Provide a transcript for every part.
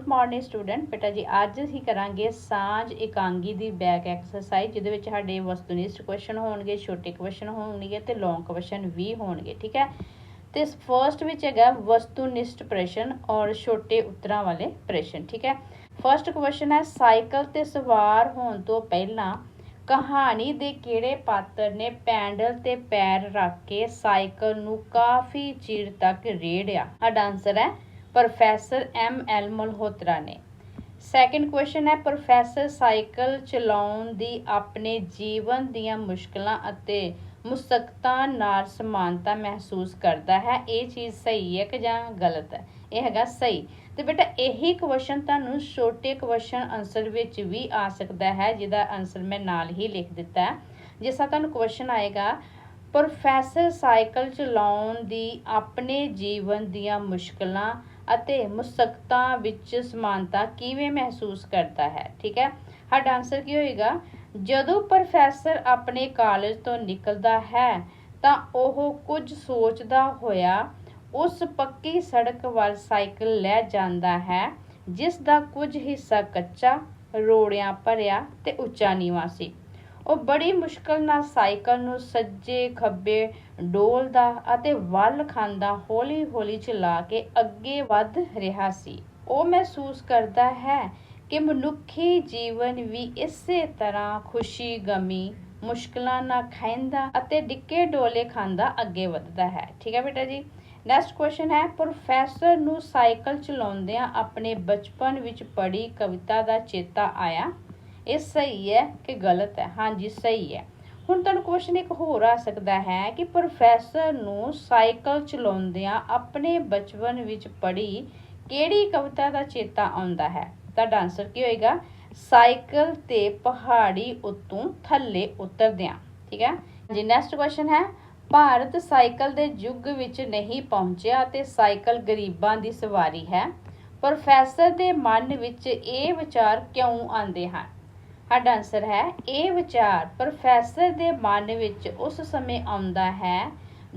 Good morning student ਬੇਟਾ ਜੀ, ਅੱਜ ਅਸੀਂ ਕਰਾਂਗੇ ਸਾਂਝ ਇਕਾਂਗੀ ਦੀ ਬੈਕ ਐਕਸਰਸਾਈਜ਼ ਜਿਹਦੇ ਵਿੱਚ ਸਾਡੇ ਵਸਤੂਨਿਸ਼ਟ ਕੁਐਸਚਨ ਹੋਣਗੇ, ਛੋਟੇ ਕੁਐਸਚਨ ਹੋਣਗੇ ਤੇ ਲੌਂਗ ਕੁਐਸਚਨ ਵੀ ਹੋਣਗੇ, ਠੀਕ ਹੈ? ਤੇ ਫਰਸਟ ਵਿੱਚ ਹੈਗਾ ਵਸਤੂਨਿਸ਼ਟ ਪ੍ਰਸ਼ਨ ਔਰ ਛੋਟੇ ਉੱਤਰਾਂ ਵਾਲੇ ਪ੍ਰਸ਼ਨ, ਠੀਕ ਹੈ? ਫਰਸਟ ਕੁਐਸਚਨ ਹੈ ਸਾਈਕਲ ਤੇ ਸਵਾਰ ਹੋਣ ਤੋਂ ਪਹਿਲਾਂ ਕਹਾਣੀ ਦੇ ਕਿਹੜੇ ਪਾਤਰ ਨੇ ਪੈਂਡਲ ਤੇ ਪੈਰ ਰੱਖ ਕੇ ਸਾਈਕਲ ਨੂੰ ਕਾਫੀ ਚਿਰ ਤੱਕ ਰੇੜਿਆ? ਸਾਡਾ ਆਨਸਰ ਹੈ ਪ੍ਰੋਫੈਸਰ ਐਮ ਐਲ ਮਲਹੋਤਰਾ ਨੇ। ਸੈਕੰਡ ਕੁਐਸਚਨ ਹੈ, ਪ੍ਰੋਫੈਸਰ ਸਾਈਕਲ ਚਲਾਉਣ ਦੀ ਆਪਣੇ ਜੀਵਨ ਦੀਆਂ ਮੁਸ਼ਕਲਾਂ ਅਤੇ ਮੁਸਕਤਾਂ ਨਾਲ ਸਮਾਨਤਾ ਮਹਿਸੂਸ ਕਰਦਾ ਹੈ। ਇਹ ਚੀਜ਼ ਸਹੀ ਹੈ ਕਿ ਜਾਂ ਗਲਤ ਹੈ? ਇਹ ਹੈਗਾ ਸਹੀ। ਤੇ ਬੇਟਾ, ਇਹੀ ਕੁਐਸਚਨ ਤੁਹਾਨੂੰ ਛੋਟੇ ਕੁਐਸਚਨ ਆਨਸਰ ਵਿੱਚ ਵੀ ਆ ਸਕਦਾ ਹੈ, ਜਿਹਦਾ ਆਨਸਰ ਮੈਂ ਨਾਲ ਹੀ ਲਿਖ ਦਿੱਤਾ ਜਿਸ ਤਰ੍ਹਾਂ ਤੁਹਾਨੂੰ ਕੁਐਸਚਨ ਆਏਗਾ, ਪ੍ਰੋਫੈਸਰ ਸਾਈਕਲ ਚਲਾਉਣ ਦੀ ਆਪਣੇ ਜੀਵਨ ਦੀਆਂ ਮੁਸ਼ਕਲਾਂ ਅਤੇ ਮੁਸਕਤਾਂ ਵਿੱਚ ਸਮਾਨਤਾ ਕਿਵੇਂ ਮਹਿਸੂਸ ਕਰਦਾ ਹੈ? ਠੀਕ ਹੈ? ਸਾਡਾ ਆਨਸਰ ਕੀ ਹੋਏਗਾ? ਜਦੋਂ ਪ੍ਰੋਫੈਸਰ ਆਪਣੇ ਕਾਲਜ ਤੋਂ ਨਿਕਲਦਾ ਹੈ, ਤਾਂ ਉਹ ਕੁਝ ਸੋਚਦਾ ਹੋਇਆ ਉਸ ਪੱਕੀ ਸੜਕ ਵੱਲ ਸਾਈਕਲ ਲੈ ਜਾਂਦਾ ਹੈ, ਜਿਸ ਦਾ ਕੁਝ ਹਿੱਸਾ ਕੱਚਾ, ਰੋੜਿਆਂ ਭਰਿਆ ਤੇ ਉੱਚਾ ਨੀਵਾਂ ਸੀ। ਉਹ ਬੜੀ ਮੁਸ਼ਕਲ ਨਾਲ ਸਾਈਕਲ ਨੂੰ ਸੱਜੇ ਖੱਬੇ ਡੋਲਦਾ ਅਤੇ ਵੱਲ ਖਾਂਦਾ ਹੌਲੀ-ਹੌਲੀ ਚਲਾ ਕੇ ਅੱਗੇ ਵੱਧ ਰਿਹਾ ਸੀ। ਉਹ ਮਹਿਸੂਸ ਕਰਦਾ ਹੈ ਕਿ ਮਨੁੱਖੀ ਜੀਵਨ ਵੀ ਇਸੇ ਤਰ੍ਹਾਂ ਖੁਸ਼ੀ, ਗਮੀ, ਮੁਸ਼ਕਲਾਂ ਨਾਲ ਖਾਂਦਾ ਅਤੇ ਡਿੱਕੇ ਡੋਲੇ ਖਾਂਦਾ ਅੱਗੇ ਵੱਧਦਾ ਹੈ। ਠੀਕ ਹੈ ਬੇਟਾ ਜੀ? ਨੈਕਸਟ ਕੁਐਸਚਨ ਹੈ ਪ੍ਰੋਫੈਸਰ ਨੂੰ ਸਾਈਕਲ ਚਲਾਉਂਦਿਆਂ ਆਪਣੇ ਬਚਪਨ ਵਿੱਚ ਪੜ੍ਹੀ ਕਵਿਤਾ ਦਾ ਚੇਤਾ ਆਇਆ? ਇਹ ਸਹੀ ਹੈ ਕਿ ਗਲਤ ਹੈ? ਹਾਂਜੀ, ਸਹੀ ਹੈ। ਹੁਣ ਤੁਹਾਨੂੰ ਕੁਐਸਚਨ ਇੱਕ ਹੋਰ ਆ ਸਕਦਾ ਹੈ ਕਿ ਪ੍ਰੋਫੈਸਰ ਨੂੰ ਸਾਈਕਲ ਚਲਾਉਂਦਿਆਂ ਆਪਣੇ ਬਚਪਨ ਵਿੱਚ ਪੜ੍ਹੀ ਕਿਹੜੀ ਕਵਿਤਾ ਦਾ ਚੇਤਾ ਆਉਂਦਾ ਹੈ? ਤੁਹਾਡਾ ਆਨਸਰ ਕੀ ਹੋਏਗਾ? ਸਾਈਕਲ ਤੇ ਪਹਾੜੀ ਉਤੋਂ ਥੱਲੇ ਉਤਰਦਿਆਂ। ਠੀਕ ਹੈ? ਜੀ ਨੈਕਸਟ ਕੁਐਸਚਨ ਹੈ। ਭਾਰਤ ਸਾਈਕਲ ਦੇ ਯੁੱਗ ਵਿੱਚ ਨਹੀਂ ਪਹੁੰਚਿਆ ਤੇ ਸਾਈਕਲ ਗਰੀਬਾਂ ਦੀ ਸਵਾਰੀ ਹੈ। ਪ੍ਰੋਫੈਸਰ ਦੇ ਮਨ ਵਿੱਚ ਇਹ ਵਿਚਾਰ ਕਿਉਂ ਆਉਂਦੇ ਹਨ? ਸਾਡਾ ਆਨਸਰ ਹੈ ਇਹ ਵਿਚਾਰ। ਪ੍ਰੋਫੈਸਰ ਦੇ ਮਨ ਵਿੱਚ ਉਸ ਸਮੇਂ ਆਉਂਦਾ ਹੈ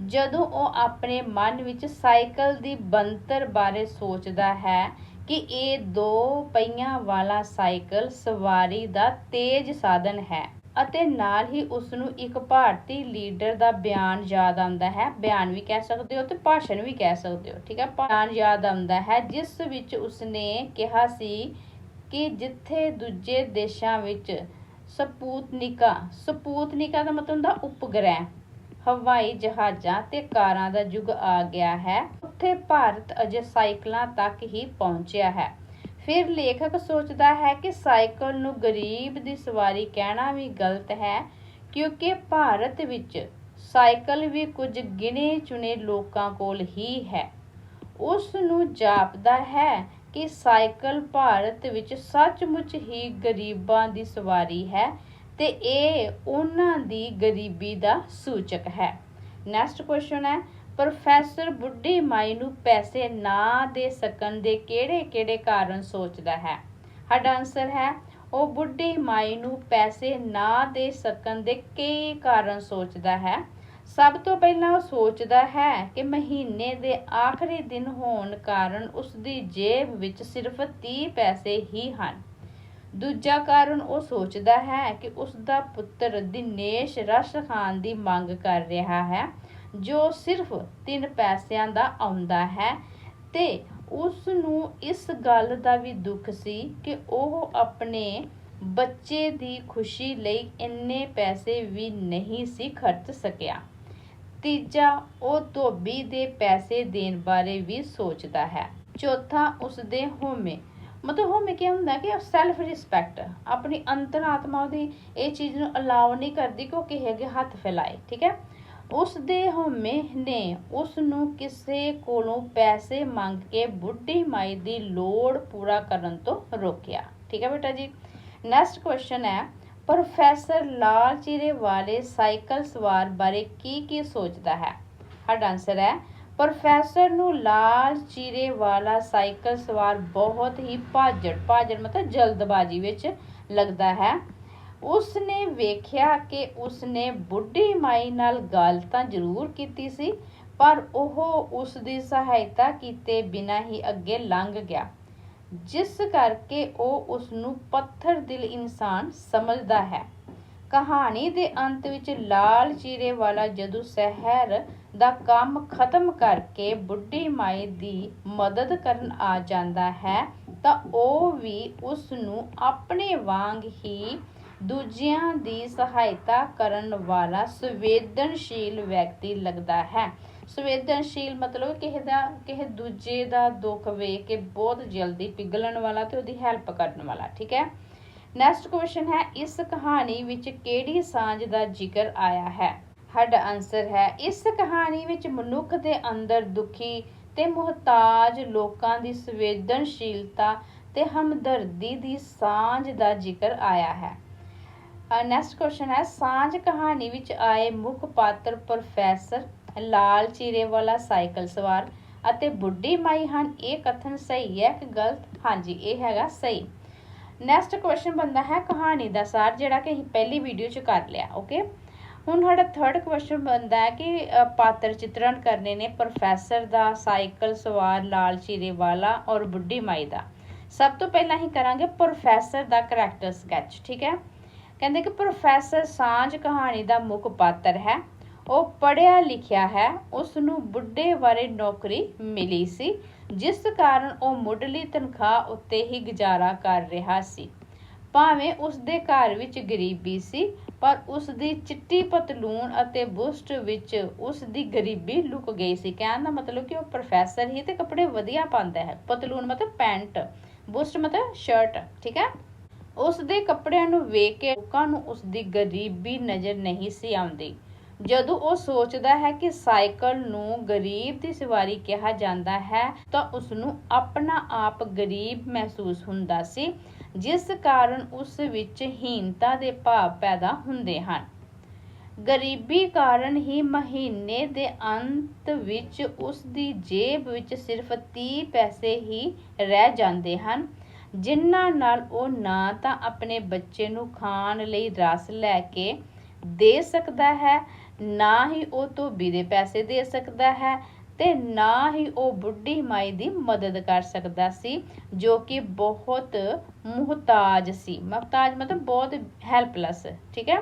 ਜਦੋਂ ਉਹ ਆਪਣੇ ਮਨ ਵਿੱਚ ਸਾਈਕਲ ਦੀ ਬਣਤਰ ਬਾਰੇ ਸੋਚਦਾ ਹੈ ਕਿ ਇਹ ਦੋ ਪਹੀਆਂ ਵਾਲਾ ਸਾਈਕਲ ਸਵਾਰੀ ਦਾ ਤੇਜ਼ ਸਾਧਨ ਹੈ ਅਤੇ ਨਾਲ ਹੀ ਉਸ ਨੂੰ ਇੱਕ ਭਾਰਤੀ ਲੀਡਰ ਦਾ ਬਿਆਨ ਯਾਦ ਆਉਂਦਾ ਹੈ। ਬਿਆਨ ਵੀ ਕਹਿ ਸਕਦੇ ਹੋ ਤੇ ਭਾਸ਼ਣ ਵੀ ਕਹਿ ਸਕਦੇ ਹੋ, ਠੀਕ ਹੈ? ਬਿਆਨ ਯਾਦ ਆਉਂਦਾ ਹੈ, ਜਿਸ ਵਿੱਚ ਉਸਨੇ ਕਿਹਾ ਸੀ ਕਿ ਜਿੱਥੇ ਦੂਜੇ ਦੇਸ਼ਾਂ ਵਿੱਚ ਸਪੂਤਨਿਕਾ ਸਪੂਤਨਿਕਾ ਦਾ ਮਤਲਬ ਹੁੰਦਾ ਉਪਗ੍ਰਹਿ, ਹਵਾਈ ਜਹਾਜ਼ਾਂ ਤੇ ਕਾਰਾਂ ਦਾ ਯੁੱਗ ਆ ਗਿਆ ਹੈ। ਉੱਥੇ ਭਾਰਤ ਅਜੇ ਸਾਈਕਲਾਂ ਤੱਕ ਹੀ ਪਹੁੰਚਿਆ ਹੈ। ਫਿਰ ਲੇਖਕ ਸੋਚਦਾ ਹੈ ਕਿ ਸਾਈਕਲ ਨੂੰ ਗਰੀਬ ਦੀ ਸਵਾਰੀ ਕਹਿਣਾ ਵੀ ਗਲਤ ਹੈ, ਕਿਉਂਕਿ ਭਾਰਤ ਵਿੱਚ ਸਾਈਕਲ ਵੀ ਕੁਝ ਗਿਣੇ ਚੁਣੇ ਲੋਕਾਂ ਕੋਲ ਹੀ ਹੈ। ਉਸ ਨੂੰ ਜਾਪਦਾ ਹੈ ਕਿ ਸਾਈਕਲ ਭਾਰਤ ਵਿੱਚ ਸੱਚਮੁੱਚ ਹੀ ਗਰੀਬਾਂ ਦੀ ਸਵਾਰੀ ਹੈ ਤੇ ਇਹ ਉਹਨਾਂ ਦੀ ਗਰੀਬੀ ਦਾ ਸੂਚਕ ਹੈ। ਨੈਕਸਟ ਕੁਐਸਚਨ ਹੈ, ਪ੍ਰੋਫੈਸਰ ਬੁੱਢੀ ਮਾਈ ਨੂੰ ਪੈਸੇ ਨਾ ਦੇ ਸਕਣ ਦੇ ਕਿਹੜੇ-ਕਿਹੜੇ ਕਾਰਨ ਸੋਚਦਾ ਹੈ? ਸਾਡਾ ਆਨਸਰ ਹੈ, ਉਹ ਬੁੱਢੀ ਮਾਈ ਨੂੰ ਪੈਸੇ ਨਾ ਦੇ ਸਕਣ ਦੇ ਕਈ ਕਾਰਨ ਸੋਚਦਾ ਹੈ। ਸਭ ਤੋਂ ਪਹਿਲਾਂ ਉਹ ਸੋਚਦਾ ਹੈ ਕਿ ਮਹੀਨੇ ਦੇ ਆਖਰੀ ਦਿਨ ਹੋਣ ਕਾਰਨ ਉਸ ਦੀ ਜੇਬ ਵਿੱਚ ਸਿਰਫ 30 ਪੈਸੇ ਹੀ ਹਨ। ਦੂਜਾ ਕਾਰਨ ਉਹ ਸੋਚਦਾ ਹੈ ਕਿ ਉਸ ਦਾ ਪੁੱਤਰ ਦਿਨੇਸ਼ ਰਸ਼ ਖਾਨ ਦੀ ਮੰਗ ਕਰ ਰਿਹਾ ਹੈ, ਜੋ ਸਿਰਫ 3 ਪੈਸਿਆਂ ਦਾ ਆਉਂਦਾ ਹੈ ਤੇ ਉਸ ਨੂੰ ਇਸ ਗੱਲ ਦਾ ਵੀ ਦੁੱਖ ਸੀ ਕਿ ਉਹ ਆਪਣੇ ਬੱਚੇ ਦੀ ਖੁਸ਼ੀ ਲਈ ਇੰਨੇ ਪੈਸੇ ਵੀ ਨਹੀਂ ਸੀ ਖਰਚ ਸਕਿਆ। ਤੀਜਾ, ਉਹ ਧੋਬੀ ਦੇ ਪੈਸੇ ਦੇਣ ਬਾਰੇ ਵੀ ਸੋਚਦਾ ਹੈ। ਚੌਥਾ ਉਸ ਦੇ ਹੋਮੇ ਮਤਲਬ ਹੋਮੇ ਕੀ ਹੁੰਦਾ ਕਿ ਸੈਲਫ ਰਿਸਪੈਕਟ ਆਪਣੀ ਅੰਤਰਾਤਮਾ ਉਹਦੀ ਇਹ ਚੀਜ਼ ਨੂੰ ਅਲਾਉ ਨਹੀਂ ਕਰਦੀ ਕਿ ਉਹ ਕਿਸੇ ਅੱਗੇ ਹੱਥ ਫੈਲਾਏ, ਠੀਕ ਹੈ? ਉਸ ਦੇ ਹੋਮੇ ਨੇ ਉਸ ਨੂੰ ਕਿਸੇ ਕੋਲੋਂ ਪੈਸੇ ਮੰਗ ਕੇ ਬੁੱਢੀ ਮਾਈ ਦੀ ਲੋੜ ਪੂਰਾ ਕਰਨ ਤੋਂ ਰੋਕਿਆ। ਠੀਕ ਹੈ ਬੇਟਾ ਜੀ? ਨੈਕਸਟ ਕੁਐਸਚਨ ਹੈ ਪ੍ਰੋਫੈਸਰ ਲਾਲ ਚੀਰੇ ਵਾਲੇ ਸਾਈਕਲ ਸਵਾਰ ਬਾਰੇ ਕੀ ਕੀ ਸੋਚਦਾ ਹੈ? ਸਾਡਾ ਆਨਸਰ ਹੈ, ਪ੍ਰੋਫੈਸਰ ਨੂੰ ਲਾਲ ਚੀਰੇ ਵਾਲਾ ਸਾਈਕਲ ਸਵਾਰ ਬਹੁਤ ਹੀ ਭਾਜੜ ਭਾਜੜ ਮਤਲਬ ਜਲਦਬਾਜ਼ੀ ਵਿੱਚ ਲੱਗਦਾ ਹੈ। ਉਸ ਨੇ ਵੇਖਿਆ ਕਿ ਉਸ ਨੇ ਬੁੱਢੀ ਮਾਈ ਨਾਲ ਗੱਲ ਤਾਂ ਜ਼ਰੂਰ ਕੀਤੀ ਸੀ, ਪਰ ਉਹ ਉਸ ਦੀ ਸਹਾਇਤਾ ਕੀਤੇ ਬਿਨਾਂ ਹੀ ਅੱਗੇ ਲੰਘ ਗਿਆ। ਜਿਸ ਕਰਕੇ ਉਹ ਉਸ ਨੂੰ ਪੱਥਰ ਦਿਲ ਇਨਸਾਨ ਸਮਝਦਾ ਹੈ। ਕਹਾਣੀ ਦੇ ਅੰਤ ਵਿੱਚ ਲਾਲ ਚੀਰੇ ਵਾਲਾ ਜਦੋਂ ਸ਼ਹਿਰ ਦਾ ਕੰਮ ਖਤਮ ਕਰਕੇ ਬੁੱਢੀ ਮਾਈ ਦੀ ਮਦਦ ਕਰਨ ਆ ਜਾਂਦਾ ਹੈ, ਤਾਂ ਉਹ ਵੀ ਉਸ ਨੂੰ ਆਪਣੇ ਵਾਂਗ ਹੀ ਦੂਜਿਆਂ ਦੀ ਸਹਾਇਤਾ ਕਰਨ ਵਾਲਾ ਸੰਵੇਦਨਸ਼ੀਲ ਵਿਅਕਤੀ ਲੱਗਦਾ ਹੈ। ਸੰਵੇਦਨਸ਼ੀਲ ਮਤਲਬ ਕਿਸੇ ਦਾ, ਕਿਸੇ ਦੂਜੇ ਦਾ ਦੁੱਖ ਵੇਖ ਕੇ ਬਹੁਤ ਜਲਦੀ ਪਿਘਲਣ ਵਾਲਾ ਤੇ ਉਹਦੀ ਹੈਲਪ ਕਰਨ ਵਾਲਾ, ਠੀਕ ਹੈ? ਨੈਕਸਟ ਕੁਐਸਚਨ ਹੈ, ਇਸ ਕਹਾਣੀ ਵਿੱਚ ਕਿਹੜੀ ਸਾਂਝ ਦਾ ਜ਼ਿਕਰ ਆਇਆ ਹੈ? ਸਾਡਾ ਆਨਸਰ ਹੈ, ਇਸ ਕਹਾਣੀ ਵਿੱਚ ਮਨੁੱਖ ਦੇ ਅੰਦਰ ਦੁਖੀ ਤੇ ਮੁਹਤਾਜ ਲੋਕਾਂ ਦੀ ਸੰਵੇਦਨਸ਼ੀਲਤਾ ਤੇ ਹਮਦਰਦੀ ਦੀ ਸਾਂਝ ਦਾ ਜ਼ਿਕਰ ਆਇਆ ਹੈ। ਨੈਕਸਟ ਕੁਐਸਚਨ ਹੈ, ਸਾਂਝ ਕਹਾਣੀ ਵਿੱਚ ਆਏ ਮੁੱਖ ਪਾਤਰ ਪ੍ਰੋਫੈਸਰ ਲਾਲ ਚੀਰੇ ਵਾਲਾ ਸਾਈਕਲ ਸਵਾਰ ਅਤੇ ਬੁੱਢੀ ਮਾਈ ਹਨ, ਇਹ ਕਥਨ ਸਹੀ ਹੈ ਕਿ ਗਲਤ? ਹਾਂਜੀ, ਇਹ ਹੈਗਾ ਸਹੀ। ਨੈਕਸਟ ਕੁਐਸਚਨ ਬੰਦਾ ਹੈ ਕਹਾਣੀ ਦਾ ਸਾਰ, ਜਿਹੜਾ ਕਿ ਅਸੀਂ ਪਹਿਲੀ ਵੀਡੀਓ 'ਚ ਕਰ ਲਿਆ ਓਕੇ ਹੁਣ ਸਾਡਾ ਥਰਡ ਕੁਐਸਚਨ ਬੰਦਾ ਹੈ ਕਿ ਪਾਤਰ ਚਿੱਤਰਣ ਕਰਨੇ ਨੇ ਪ੍ਰੋਫੈਸਰ ਦਾ ਸਾਈਕਲ ਸਵਾਰ ਲਾਲ ਚੀਰੇ ਵਾਲਾ ਔਰ ਬੁੱਢੀ ਮਾਈ ਦਾ। ਸਭ ਤੋਂ ਪਹਿਲਾਂ ਹੀ ਕਰਾਂਗੇ ਪ੍ਰੋਫੈਸਰ ਦਾ ਕਰੈਕਟਰ ਸਕੈਚ ਠੀਕ ਹੈ? ਕਹਿੰਦੇ ਕਿ ਪ੍ਰੋਫੈਸਰ ਸਾਂਝ ਕਹਾਣੀ ਦਾ ਮੁੱਖ ਪਾਤਰ ਹੈ। ਉਹ ਪੜਿਆ ਲਿਖਿਆ ਹੈ ਉਸ ਨੂੰ ਬੁੱਢੇ ਬਾਰੇ ਨੌਕਰੀ ਮਿਲੀ ਸੀ, ਜਿਸ ਕਾਰਨ ਉਹ ਮੁੱਢਲੀ ਤਨਖਾਹ ਉੱਤੇ ਹੀ ਗੁਜ਼ਾਰਾ ਕਰ ਰਿਹਾ ਸੀ। ਭਾਵੇਂ ਉਸ ਦੇ ਘਰ ਵਿੱਚ ਗਰੀਬੀ ਸੀ, ਪਰ ਉਸ ਦੀ ਚਿੱਟੀ ਪਤਲੂਨ ਅਤੇ ਬੁਸਟ ਵਿੱਚ ਉਸ ਦੀ ਗਰੀਬੀ ਲੁਕ ਗਈ ਸੀ। ਕਹਿਣ ਦਾ ਮਤਲਬ ਕਿ ਉਹ ਪ੍ਰੋਫੈਸਰ ਹੀ ਤੇ ਕੱਪੜੇ ਵਧੀਆ ਪਾਉਂਦਾ ਹੈ। ਪਤਲੂਨ ਮਤਲਬ ਪੈਂਟ, ਬੁਸਟ ਮਤਲਬ ਸ਼ਰਟ ਠੀਕ ਹੈ? ਉਸ ਦੇ ਕੱਪੜਿਆਂ ਨੂੰ ਵੇਖ ਕੇ ਲੋਕਾਂ ਨੂੰ ਉਸ ਦੀ ਗਰੀਬੀ ਨਜ਼ਰ ਨਹੀਂ ਸੀ ਆਉਂਦੀ। ਜਦੋਂ ਉਹ ਸੋਚਦਾ ਹੈ ਕਿ ਸਾਈਕਲ ਨੂੰ ਗਰੀਬ ਦੀ ਸਵਾਰੀ ਕਿਹਾ ਜਾਂਦਾ ਹੈ, ਤਾਂ ਉਸ ਨੂੰ ਆਪਣਾ ਆਪ ਗਰੀਬ ਮਹਿਸੂਸ ਹੁੰਦਾ ਸੀ, ਜਿਸ ਕਾਰਨ ਉਸ ਵਿੱਚ ਹੀਨਤਾ ਦੇ ਭਾਵ ਪੈਦਾ ਹੁੰਦੇ ਹਨ। ਗਰੀਬੀ ਕਾਰਨ ਹੀ ਮਹੀਨੇ ਦੇ ਅੰਤ ਵਿੱਚ ਉਸ ਦੀ ਜੇਬ ਵਿੱਚ ਸਿਰਫ 30 ਪੈਸੇ ਹੀ ਰਹਿ ਜਾਂਦੇ ਹਨ, ਜਿਨ੍ਹਾਂ ਨਾਲ ਉਹ ਨਾ ਤਾਂ ਆਪਣੇ ਬੱਚੇ ਨੂੰ ਖਾਣ ਲਈ ਰਸ ਲੈ ਕੇ ਦੇ ਸਕਦਾ ਹੈ ਨਾ ਹੀ ਉਹ ਧੋਬੀ ਦੇ ਪੈਸੇ ਦੇ ਸਕਦਾ ਹੈ ਤੇ ਨਾ ਹੀ ਉਹ ਬੁੱਢੀ ਮਾਈ ਦੀ ਮਦਦ ਕਰ ਸਕਦਾ ਸੀ, ਜੋ ਕਿ ਬਹੁਤ ਮੁਹਤਾਜ ਸੀ। ਮੁਹਤਾਜ ਮਤਲਬ ਬਹੁਤ ਹੈਲਪਲੈਸ ਠੀਕ ਹੈ?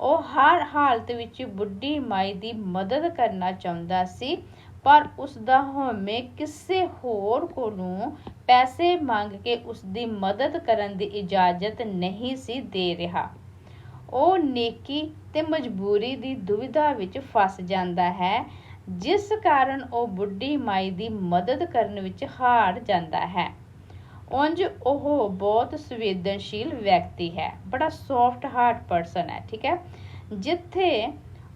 ਉਹ ਹਰ ਹਾਲਤ ਵਿੱਚ ਬੁੱਢੀ ਮਾਈ ਦੀ ਮਦਦ ਕਰਨਾ ਚਾਹੁੰਦਾ ਸੀ, ਪਰ ਉਸ ਦਾ ਹਉਮੈ ਕਿਸੇ ਹੋਰ ਕੋਲੋਂ ਪੈਸੇ ਮੰਗ ਕੇ ਉਸ ਦੀ ਮਦਦ ਕਰਨ ਦੀ ਇਜਾਜ਼ਤ ਨਹੀਂ ਸੀ ਦੇ ਰਿਹਾ। ਉਹ ਨੇਕੀ ਤੇ ਮਜਬੂਰੀ ਦੀ ਦੁਵਿਧਾ ਵਿੱਚ ਫਸ ਜਾਂਦਾ ਹੈ, ਜਿਸ ਕਾਰਨ ਉਹ ਬੁੱਢੀ ਮਾਈ ਦੀ ਮਦਦ ਕਰਨ ਵਿੱਚ ਹਾਰ ਜਾਂਦਾ ਹੈ। ਉਂਝ ਉਹ ਬਹੁਤ ਸੰਵੇਦਨਸ਼ੀਲ ਵਿਅਕਤੀ ਹੈ, ਬੜਾ ਸੌਫਟ ਹਾਰਟ ਪਰਸਨ ਹੈ, ਠੀਕ ਹੈ। ਜਿੱਥੇ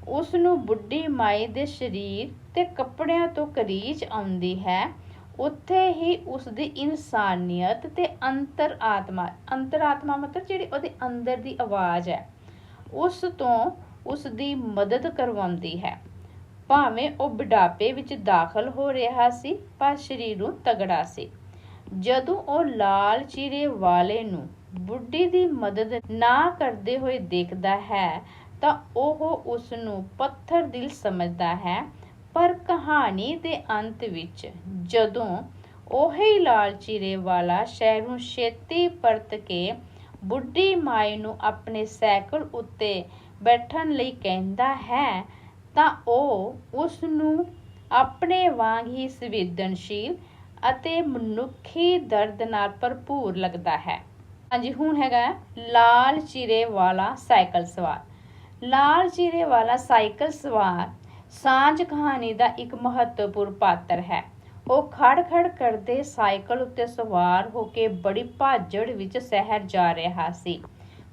ਉਸ ਨੂੰ ਬੁੱਢੀ ਮਾਈ ਦੇ ਸਰੀਰ ਤੇ ਕੱਪੜਿਆਂ ਤੋਂ ਕਰੀਚ ਆਉਂਦੀ ਹੈ, ਉੱਥੇ ਹੀ ਉਸ ਦੀ ਇਨਸਾਨੀਅਤ ਤੇ ਅੰਤਰ ਆਤਮਾ ਅੰਤਰ ਆਤਮਾ ਮਤਲਬ ਜਿਹੜੀ ਉਹਦੇ ਅੰਦਰ ਦੀ ਆਵਾਜ਼ ਹੈ। ਉਸ ਤੋਂ ਉਸ ਦੀ ਮਦਦ ਕਰਵਾਉਂਦੀ ਹੈ। ਭਾਵੇਂ ਉਹ ਬੁਢਾਪੇ ਵਿੱਚ ਦਾਖਲ ਹੋ ਰਿਹਾ ਸੀ, ਪਰ ਸਰੀਰੋਂ ਤਗੜਾ ਸੀ। ਜਦੋਂ ਉਹ ਲਾਲ ਚੀਰੇ ਵਾਲੇ ਨੂੰ ਬੁੱਢੀ ਦੀ ਮਦਦ ਨਾ ਕਰਦੇ ਹੋਏ ਦੇਖਦਾ ਹੈ, ਤਾਂ ਉਹ ਉਸ ਨੂੰ ਪੱਥਰ ਦਿਲ ਸਮਝਦਾ ਹੈ। ਪਰ ਕਹਾਣੀ ਦੇ ਅੰਤ ਵਿੱਚ ਜਦੋਂ ਉਹੀ ਲਾਲ ਚੀਰੇ ਵਾਲਾ ਸ਼ਹਿਰੋਂ ਛੇਤੀ ਪਰਤ ਕੇ ਬੁੱਢੀ ਮਾਈ ਨੂੰ ਆਪਣੇ ਸਾਈਕਲ ਉੱਤੇ ਬੈਠਣ ਲਈ ਕਹਿੰਦਾ ਹੈ, ਤਾਂ ਉਹ ਉਸ ਨੂੰ ਆਪਣੇ ਵਾਂਗ ਹੀ ਸੰਵੇਦਨਸ਼ੀਲ ਅਤੇ ਮਨੁੱਖੀ ਦਰਦ ਨਾਲ ਭਰਪੂਰ ਲੱਗਦਾ ਹੈ। ਹਾਂਜੀ, ਹੁਣ ਹੈਗਾ ਲਾਲ ਚੀਰੇ ਵਾਲਾ ਸਾਈਕਲ ਸਵਾਰ। ਲਾਲ ਚੀਰੇ ਵਾਲਾ ਸਾਈਕਲ ਸਵਾਰ ਸਾਂਝ ਕਹਾਣੀ ਦਾ ਇੱਕ ਮਹੱਤਵਪੂਰਨ ਪਾਤਰ ਹੈ। ਉਹ ਖੜ-ਖੜ ਕਰਦੇ ਸਾਈਕਲ ਉੱਤੇ ਸਵਾਰ ਹੋ ਕੇ ਬੜੀ ਭਾਜੜ ਵਿੱਚ ਸ਼ਹਿਰ ਜਾ ਰਿਹਾ ਸੀ।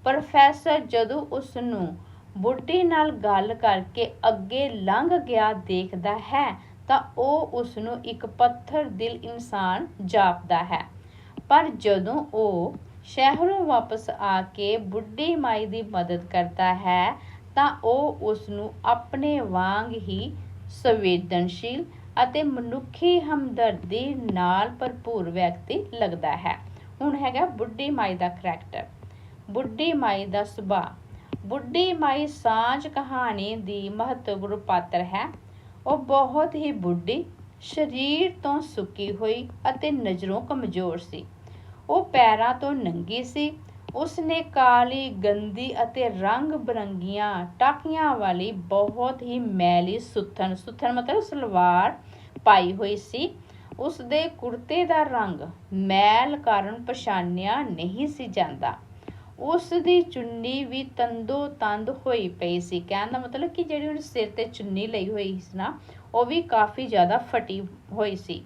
ਪ੍ਰੋਫੈਸਰ ਜਦੋਂ ਉਸ ਨੂੰ ਬੁੱਢੀ ਨਾਲ ਗੱਲ ਕਰਕੇ ਅੱਗੇ ਲੰਘ ਗਿਆ ਦੇਖਦਾ ਹੈ, ਤਾਂ ਉਹ ਉਸ ਨੂੰ ਇੱਕ ਪੱਥਰ ਦਿਲ ਇਨਸਾਨ ਜਾਪਦਾ ਹੈ। ਪਰ ਜਦੋਂ ਉਹ ਸ਼ਹਿਰੋਂ ਵਾਪਸ ਆ ਕੇ ਬੁੱਢੀ ਮਾਈ ਦੀ ਮਦਦ ਕਰਦਾ ਹੈ, ਤਾਂ ਉਹ ਉਸ ਨੂੰ ਆਪਣੇ ਵਾਂਗ ਹੀ ਸੰਵੇਦਨਸ਼ੀਲ ਅਤੇ ਮਨੁੱਖੀ ਹਮਦਰਦੀ ਨਾਲ ਭਰਪੂਰ ਵਿਅਕਤੀ ਲੱਗਦਾ ਹੈ। ਹੁਣ ਹੈਗਾ ਬੁੱਢੀ ਮਾਈ ਦਾ ਕਰੈਕਟਰ ਬੁੱਢੀ ਮਾਈ ਦਾ ਸੁਭਾਅ। ਬੁੱਢੀ ਮਾਈ ਸਾਂਝ ਕਹਾਣੀ ਦੀ ਮਹੱਤਵਪੂਰਨ ਪਾਤਰ ਹੈ। ਉਹ ਬਹੁਤ ਹੀ ਬੁੱਢੀ, ਸਰੀਰ ਤੋਂ ਸੁੱਕੀ ਹੋਈ ਅਤੇ ਨਜ਼ਰੋਂ ਕਮਜ਼ੋਰ ਸੀ। ਉਹ ਪੈਰਾਂ ਤੋਂ ਨੰਗੀ ਸੀ। ਉਸਨੇ ਕਾਲੀ, ਗੰਦੀ ਅਤੇ ਰੰਗ ਬਰੰਗੀਆਂ ਟਾਕੀਆਂ ਵਾਲੀ ਬਹੁਤ ਹੀ ਮੈਲੀ ਸੁੱਥਣ ਸੁੱਥਣ ਮਤਲਬ ਸਲਵਾਰ ਪਾਈ ਹੋਈ ਸੀ। ਉਸ ਦੇ ਕੁੜਤੇ ਦਾ ਰੰਗ ਮੈਲ ਕਾਰਨ ਪਛਾਣਿਆ ਨਹੀਂ ਸੀ ਜਾਂਦਾ। ਉਸ ਦੀ ਚੁੰਨੀ ਵੀ ਤੰਦੋ ਤੰਦ ਹੋਈ ਪਈ ਸੀ। ਕਹਿਣ ਦਾ ਮਤਲਬ ਕਿ ਜਿਹੜੀ ਉਹਨੇ ਸਿਰ ਤੇ ਚੁੰਨੀ ਲਈ ਹੋਈ ਸੀ ਨਾ, ਉਹ ਵੀ ਕਾਫੀ ਜ਼ਿਆਦਾ ਫਟੀ ਹੋਈ ਸੀ।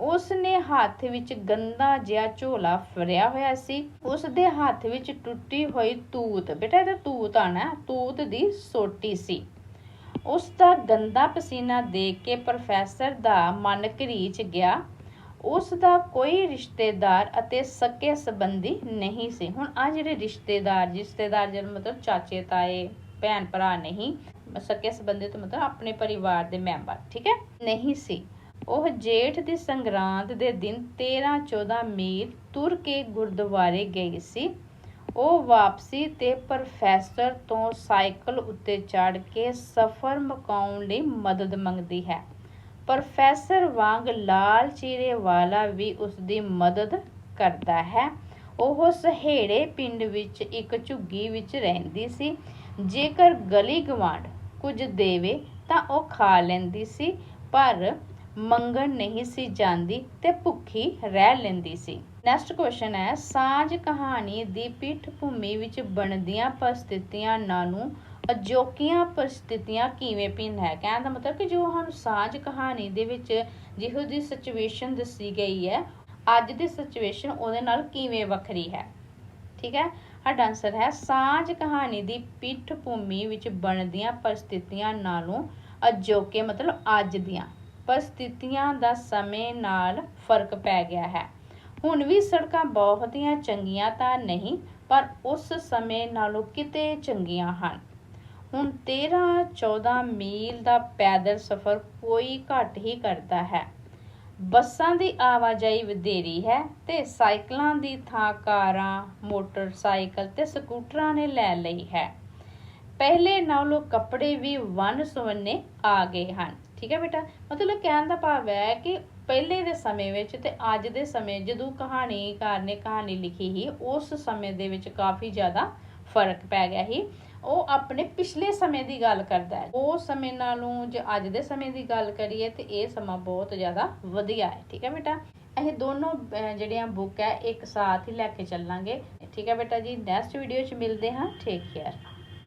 ਉਸ ਨੇ ਹੱਥ ਵਿੱਚ ਗੰਦਾ ਜਿਹਾ ਝੋਲਾ ਫੜਿਆ ਹੋਇਆ ਸੀ। ਉਸ ਦੇ ਹੱਥ ਵਿੱਚ ਟੁੱਟੀ ਹੋਈ ਤੂਤ, ਬੇਟਾ ਇਹਦਾ ਤੂਤ ਆਣਾ, ਤੂਤ ਦੀ ਸੋਟੀ ਸੀ। ਉਸ ਦਾ ਗੰਦਾ ਪਸੀਨਾ ਦੇਖ ਕੇ ਪ੍ਰੋਫੈਸਰ ਦਾ ਮਨ ਘਰੀਚ ਗਿਆ। ਉਸ ਦਾ ਕੋਈ ਰਿਸ਼ਤੇਦਾਰ ਅਤੇ ਸਕੇ ਸੰਬੰਧੀ ਨਹੀਂ ਸੀ। ਹੁਣ ਆ ਜਿਹੜੇ ਰਿਸ਼ਤੇਦਾਰ ਰਿਸ਼ਤੇਦਾਰ ਜਦ ਮਤਲਬ ਚਾਚੇ, ਤਾਏ, ਭੈਣ, ਭਰਾ ਨਹੀਂ, ਸਕੇ ਸੰਬੰਧੀ ਤੋਂ ਮਤਲਬ ਆਪਣੇ ਪਰਿਵਾਰ ਦੇ ਮੈਂਬਰ, ਠੀਕ ਹੈ? ਨਹੀਂ ਸੀ। ਉਹ ਜੇਠ ਦੀ ਸੰਗਰਾਂਦ ਦੇ ਦਿਨ 13 14 ਮੀਲ ਤੁਰ ਕੇ ਗੁਰਦੁਆਰੇ ਗਈ ਸੀ। ਉਹ ਵਾਪਸੀ ਤੇ ਪ੍ਰੋਫੈਸਰ ਤੋਂ ਸਾਈਕਲ ਉੱਤੇ ਚੜ੍ਹ ਕੇ ਸਫ਼ਰ ਮੁਕਾਉਣ ਲਈ ਮਦਦ ਮੰਗਦੀ ਹੈ। ਪ੍ਰੋਫੈਸਰ ਵਾਂਗ ਲਾਲ ਚੀਰੇ ਵਾਲਾ ਵੀ ਉਸ ਦੀ ਮਦਦ ਕਰਦਾ ਹੈ। ਉਹ ਸਹੇੜੇ ਪਿੰਡ ਵਿੱਚ ਇੱਕ ਝੁੱਗੀ ਵਿੱਚ ਰਹਿੰਦੀ ਸੀ। ਜੇਕਰ ਗਲੀ ਗਵਾਂਡ ਕੁਝ ਦੇਵੇ ਤਾਂ ਉਹ ਖਾ ਲੈਂਦੀ ਸੀ, ਪਰ ਮੰਗਣ ਨਹੀਂ ਸੀ ਜਾਂਦੀ ਤੇ ਭੁੱਖੀ ਰਹਿ ਲੈਂਦੀ ਸੀ। ਨੈਕਸਟ ਕੁਐਸਚਨ ਹੈ, ਸਾਂਝ ਕਹਾਣੀ ਦੀ ਪਿੱਠ ਭੂਮੀ ਵਿੱਚ ਬਣਦੀਆਂ ਪਰਿਸਥਿਤੀਆਂ ਨਾਲੋਂ ਅਜੋਕੀਆਂ ਪਰਿਸਥਿਤੀਆਂ ਕਿਵੇਂ ਭਿੰਨ ਹੈ? ਕਹਿਣ ਦਾ ਮਤਲਬ ਕਿ ਜੋ ਸਾਨੂੰ ਸਾਂਝ ਕਹਾਣੀ ਦੇ ਵਿੱਚ ਜਿਹੋ ਜੀ ਸਿਚੁਏਸ਼ਨ ਦੱਸੀ ਗਈ ਹੈ, ਅੱਜ ਦੀ ਸਿਚੁਏਸ਼ਨ ਉਹਦੇ ਨਾਲ ਕਿਵੇਂ ਵੱਖਰੀ ਹੈ? ਠੀਕ ਹੈ? ਸਾਡਾ ਆਨਸਰ ਹੈ, ਸਾਂਝ ਕਹਾਣੀ ਦੀ ਪਿੱਠ ਭੂਮੀ ਵਿੱਚ ਬਣਦੀਆਂ ਪਰਿਸਥਿਤੀਆਂ ਨਾਲੋਂ ਅਜੋਕੇ ਮਤਲਬ ਅੱਜ ਦੀਆਂ। ਪਰਿਸਥਿਤੀਆਂ ਦਾ ਸਮੇਂ ਨਾਲ ਫ਼ਰਕ ਪੈ ਗਿਆ ਹੈ। ਹੁਣ ਵੀ ਸੜਕਾਂ ਬਹੁਤੀਆਂ ਚੰਗੀਆਂ ਤਾਂ ਨਹੀਂ, ਪਰ ਉਸ ਸਮੇਂ ਨਾਲੋਂ ਕਿਤੇ ਚੰਗੀਆਂ ਹਨ। ਹੁਣ 13 14 ਮੀਲ ਦਾ ਪੈਦਲ ਸਫ਼ਰ ਕੋਈ ਘੱਟ ਹੀ ਕਰਦਾ ਹੈ। ਬੱਸਾਂ ਦੀ ਆਵਾਜਾਈ ਵਧੇਰੀ ਹੈ ਤੇ ਸਾਈਕਲਾਂ ਦੀ ਥਾਂ ਕਾਰਾਂ, ਮੋਟਰਸਾਈਕਲ ਤੇ ਸਕੂਟਰਾਂ ਨੇ ਲੈ ਲਈ ਹੈ। ਪਹਿਲੇ ਨਾਲੋਂ ਕੱਪੜੇ ਵੀ ਵੰਨ ਸੁਵੰਨੇ ਆ ਗਏ ਹਨ। ਠੀਕ ਹੈ ਬੇਟਾ? ਮਤਲਬ ਕਹਿਣ ਦਾ ਭਾਵ ਹੈ ਕਿ ਪਹਿਲੇ ਦੇ ਸਮੇਂ ਵਿੱਚ ਤੇ ਅੱਜ ਦੇ ਸਮੇਂ ਜਦੋਂ ਕਹਾਣੀਕਾਰ ਨੇ ਕਹਾਣੀ ਲਿਖੀ ਸੀ, ਉਸ ਸਮੇਂ ਦੇ ਵਿੱਚ ਕਾਫੀ ਜ਼ਿਆਦਾ ਫ਼ਰਕ ਪੈ ਗਿਆ ਸੀ। ਉਹ ਆਪਣੇ ਪਿਛਲੇ ਸਮੇਂ ਦੀ ਗੱਲ ਕਰਦਾ ਹੈ। ਉਹ ਸਮੇਂ ਨਾਲੋਂ ਜੇ ਅੱਜ ਦੇ ਸਮੇਂ ਦੀ ਗੱਲ ਕਰੀਏ ਤੇ ਇਹ ਸਮਾਂ ਬਹੁਤ ਜ਼ਿਆਦਾ ਵਧੀਆ ਹੈ। ਠੀਕ ਹੈ ਬੇਟਾ? ਇਹ ਦੋਨੋਂ ਜਿਹੜੀਆਂ ਬੁੱਕ ਹੈ, ਇੱਕ ਸਾਥ ਹੀ ਲੈ ਕੇ ਚੱਲਾਂਗੇ। ਠੀਕ ਹੈ ਬੇਟਾ ਜੀ? ਨੈਕਸਟ ਵੀਡੀਓ 'ਚ ਮਿਲਦੇ ਹਾਂ। Take care